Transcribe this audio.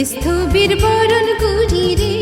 স্থবির বরণ কুড়ি রে।